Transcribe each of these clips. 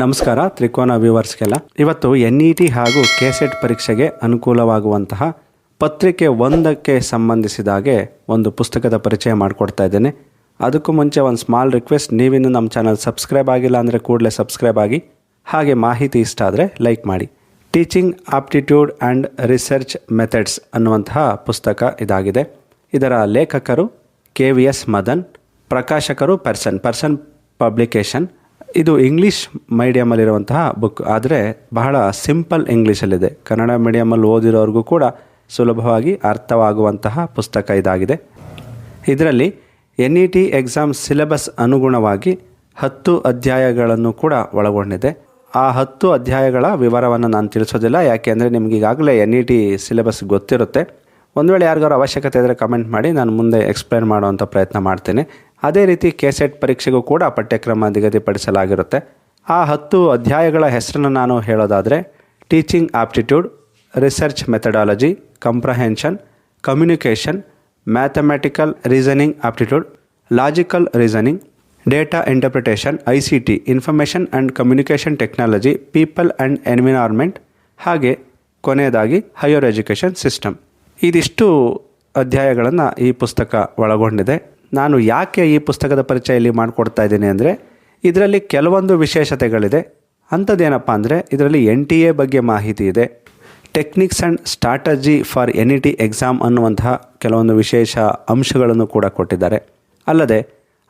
ನಮಸ್ಕಾರ, ತ್ರಿಕೋನ ವ್ಯೂವರ್ಸ್ಗೆಲ್ಲ. ಇವತ್ತು ಎನ್ ಇ ಟಿ ಹಾಗೂ ಕೆಸೆಟ್ ಪರೀಕ್ಷೆಗೆ ಅನುಕೂಲವಾಗುವಂತಹ ಪತ್ರಿಕೆ ಒಂದಕ್ಕೆ ಸಂಬಂಧಿಸಿದ ಹಾಗೆ ಒಂದು ಪುಸ್ತಕದ ಪರಿಚಯ ಮಾಡಿಕೊಡ್ತಾ ಇದ್ದೇನೆ. ಅದಕ್ಕೂ ಮುಂಚೆ ಒಂದು ಸ್ಮಾಲ್ ರಿಕ್ವೆಸ್ಟ್ ನೀವಿನ್ನು ನಮ್ಮ ಚಾನಲ್ ಸಬ್ಸ್ಕ್ರೈಬ್ ಆಗಿಲ್ಲ ಅಂದರೆ ಕೂಡಲೇ ಸಬ್ಸ್ಕ್ರೈಬ್ ಆಗಿ, ಹಾಗೆ ಮಾಹಿತಿ ಇಷ್ಟ ಆದರೆ ಲೈಕ್ ಮಾಡಿ. Teaching aptitude and research methods ಅನ್ನುವಂತಹ ಪುಸ್ತಕ ಇದಾಗಿದೆ. ಇದರ ಲೇಖಕರು ಕೆ ವಿ ಎಸ್ ಮದನ್, ಪ್ರಕಾಶಕರು ಪರ್ಸನ್ ಪರ್ಸನ್ ಪಬ್ಲಿಕೇಶನ್ ಇದು ಇಂಗ್ಲೀಷ್ ಮೀಡಿಯಮಲ್ಲಿರುವಂತಹ ಬುಕ್ ಆದರೆ ಬಹಳ ಸಿಂಪಲ್ ಇಂಗ್ಲೀಷಲ್ಲಿದೆ ಕನ್ನಡ ಮೀಡಿಯಮಲ್ಲಿ ಓದಿರೋರಿಗೂ ಕೂಡ ಸುಲಭವಾಗಿ ಅರ್ಥವಾಗುವಂತಹ ಪುಸ್ತಕ ಇದಾಗಿದೆ. ಇದರಲ್ಲಿ N E T exam syllabus ಅನುಗುಣವಾಗಿ ಹತ್ತು ಅಧ್ಯಾಯಗಳನ್ನು ಕೂಡ ಒಳಗೊಂಡಿದೆ. ಆ ಹತ್ತು ಅಧ್ಯಾಯಗಳ ವಿವರವನ್ನು ನಾನು ತಿಳಿಸೋದಿಲ್ಲ. ಯಾಕೆಂದರೆ ನಿಮ್ಗೆ ಈಗಾಗಲೇ ಎನ್ ಇ ಟಿ ಸಿಲೆಬಸ್ ಗೊತ್ತಿರುತ್ತೆ. ಒಂದು ವೇಳೆ ಯಾರಿಗಾರು ಅವಶ್ಯಕತೆ ಇದ್ದರೆ ಕಮೆಂಟ್ ಮಾಡಿ. ನಾನು ಮುಂದೆ ಎಕ್ಸ್ಪ್ಲೇನ್ ಮಾಡುವಂಥ ಪ್ರಯತ್ನ ಮಾಡ್ತೇನೆ. ಅದೇ ರೀತಿ ಕೆಸೆಟ್ ಪರೀಕ್ಷೆಗೂ ಕೂಡ ಪಠ್ಯಕ್ರಮ ನಿಗದಿಪಡಿಸಲಾಗಿರುತ್ತೆ. ಆ ಹತ್ತು ಅಧ್ಯಾಯಗಳ ಹೆಸರನ್ನು ನಾನು ಹೇಳೋದಾದರೆ teaching aptitude research methodology comprehension communication mathematical reasoning aptitude logical reasoning data interpretation I C T information and communication technology people and environment ಹಾಗೆ ಕೊನೆಯದಾಗಿ ಹೈಯರ್ ಎಜುಕೇಷನ್ ಸಿಸ್ಟಮ್ ಇದಿಷ್ಟು ಅಧ್ಯಾಯಗಳನ್ನು ಈ ಪುಸ್ತಕ ಒಳಗೊಂಡಿದೆ. ನಾನು ಯಾಕೆ ಈ ಪುಸ್ತಕದ ಪರಿಚಯ ಇಲ್ಲಿ ಮಾಡಿಕೊಡ್ತಾ ಇದ್ದೀನಿ ಅಂದರೆ, ಇದರಲ್ಲಿ ಕೆಲವೊಂದು ವಿಶೇಷತೆಗಳಿದೆ. ಅಂಥದ್ದೇನಪ್ಪ ಅಂದರೆ, ಇದರಲ್ಲಿ ಎನ್ ಟಿ ಎ ಬಗ್ಗೆ ಮಾಹಿತಿ ಇದೆ. Techniques and strategy for N E T exam ಅನ್ನುವಂತಹ ಕೆಲವೊಂದು ವಿಶೇಷ ಅಂಶಗಳನ್ನು ಕೂಡ ಕೊಟ್ಟಿದ್ದಾರೆ. ಅಲ್ಲದೆ,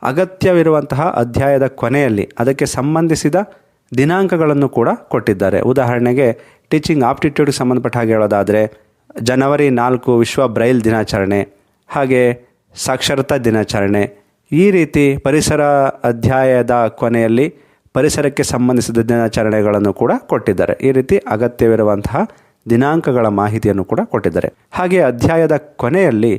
ಅಗತ್ಯವಿರುವಂತಹ ಅಧ್ಯಾಯದ ಕೊನೆಯಲ್ಲಿ ಅದಕ್ಕೆ ಸಂಬಂಧಿಸಿದ ದಿನಾಂಕಗಳನ್ನು ಕೂಡ ಕೊಟ್ಟಿದ್ದಾರೆ. ಉದಾಹರಣೆಗೆ ಟೀಚಿಂಗ್ ಆಪ್ಟಿಟ್ಯೂಡ್ಗೆ ಸಂಬಂಧಪಟ್ಟ ಹಾಗೆ ಹೇಳೋದಾದರೆ, ಜನವರಿ ನಾಲ್ಕು ವಿಶ್ವ ಬ್ರೈಲ್ ದಿನಾಚರಣೆ. ಹಾಗೆ ಸಾಕ್ಷರತಾ ದಿನಾಚರಣೆ. ಈ ರೀತಿ ಪರಿಸರ ಅಧ್ಯಾಯದ ಕೊನೆಯಲ್ಲಿ ಪರಿಸರಕ್ಕೆ ಸಂಬಂಧಿಸಿದ ದಿನಾಚರಣೆಗಳನ್ನು ಕೂಡ ಕೊಟ್ಟಿದ್ದಾರೆ. ಈ ರೀತಿ ಅಗತ್ಯವಿರುವಂತಹ ದಿನಾಂಕಗಳ ಮಾಹಿತಿಯನ್ನು ಕೂಡ ಕೊಟ್ಟಿದ್ದಾರೆ. ಹಾಗೆ ಅಧ್ಯಾಯದ ಕೊನೆಯಲ್ಲಿ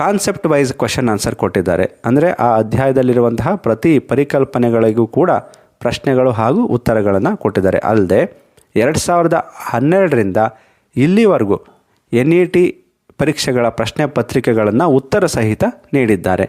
ಕಾನ್ಸೆಪ್ಟ್ ವೈಸ್ ಕ್ವಶನ್ ಆನ್ಸರ್ ಕೊಟ್ಟಿದ್ದಾರೆ. ಅಂದರೆ ಆ ಅಧ್ಯಾಯದಲ್ಲಿರುವಂತಹ ಪ್ರತಿ ಪರಿಕಲ್ಪನೆಗಳಿಗೂ ಕೂಡ ಪ್ರಶ್ನೆಗಳು ಹಾಗೂ ಉತ್ತರಗಳನ್ನು ಕೊಟ್ಟಿದ್ದಾರೆ. ಅಲ್ಲದೆ ಎರಡು ಸಾವಿರದ ಹನ್ನೆರಡರಿಂದ ಇಲ್ಲಿವರೆಗೂ ಎನ್ ಇ ಟಿ ಪರೀಕ್ಷೆಗಳ ಪ್ರಶ್ನೆ ಪತ್ರಿಕೆಗಳನ್ನು ಉತ್ತರ ಸಹಿತ ನೀಡಿದ್ದಾರೆ.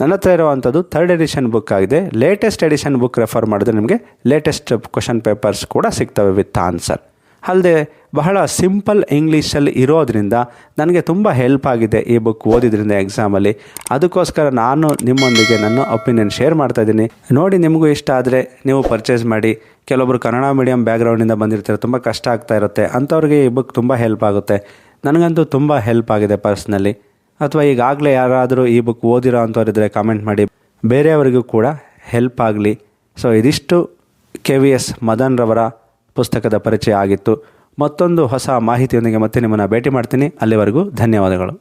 ನನ್ನ ಹತ್ರ ಇರುವಂಥದ್ದು ಥರ್ಡ್ ಎಡಿಷನ್ ಬುಕ್ ಆಗಿದೆ. ಲೇಟೆಸ್ಟ್ ಎಡಿಷನ್ ಬುಕ್ ರೆಫರ್ ಮಾಡಿದ್ರೆ ನಿಮಗೆ ಲೇಟೆಸ್ಟ್ ಕ್ವಶನ್ ಪೇಪರ್ಸ್ ಕೂಡ ಸಿಗ್ತವೆ ವಿತ್ ಆನ್ಸರ್ ಅಲ್ಲದೆ ಬಹಳ ಸಿಂಪಲ್ ಇಂಗ್ಲೀಷಲ್ಲಿ ಇರೋದ್ರಿಂದ ನನಗೆ ತುಂಬ ಹೆಲ್ಪ್ ಆಗಿದೆ ಈ ಬುಕ್ ಓದಿದ್ರಿಂದ ಎಕ್ಸಾಮಲ್ಲಿ ಅದಕ್ಕೋಸ್ಕರ ನಾನು ನಿಮ್ಮೊಂದಿಗೆ ನನ್ನ ಒಪಿನಿಯನ್ ಶೇರ್ ಮಾಡ್ತಾ ಇದ್ದೀನಿ. ನೋಡಿ ನಿಮಗೂ ಇಷ್ಟ ಆದರೆ ನೀವು ಪರ್ಚೇಸ್ ಮಾಡಿ. ಕೆಲವೊಬ್ಬರು ಕನ್ನಡ ಮೀಡಿಯಂ ಬ್ಯಾಗ್ರೌಂಡಿಂದ ಬಂದಿರ್ತಾರೆ, ತುಂಬ ಕಷ್ಟ ಆಗ್ತಾ ಇರುತ್ತೆ. ಅಂಥವ್ರಿಗೆ ಈ ಬುಕ್ ತುಂಬ ಹೆಲ್ಪ್ ಆಗುತ್ತೆ. ನನಗಂತೂ ತುಂಬ ಹೆಲ್ಪ್ ಆಗಿದೆ ಪರ್ಸ್ನಲಿ ಅಥವಾ ಈಗಾಗಲೇ ಯಾರಾದರೂ ಈ ಬುಕ್ ಓದಿರೋ ಅಂಥವ್ರಿದ್ರೆ ಕಮೆಂಟ್ ಮಾಡಿ. ಬೇರೆಯವರಿಗೂ ಕೂಡ ಹೆಲ್ಪ್ ಆಗಲಿ. ಸೊ ಇದಿಷ್ಟು ಕೆ ವಿ ಎಸ್ ಮದನ್ ರವರ ಪುಸ್ತಕದ ಪರಿಚಯ ಆಗಿತ್ತು. ಮತ್ತೊಂದು ಹೊಸ ಮಾಹಿತಿಯೊಂದಿಗೆ ಮತ್ತೆ ನಿಮ್ಮನ್ನು ಭೇಟಿ ಮಾಡ್ತೀನಿ. ಅಲ್ಲಿವರೆಗೂ ಧನ್ಯವಾದಗಳು.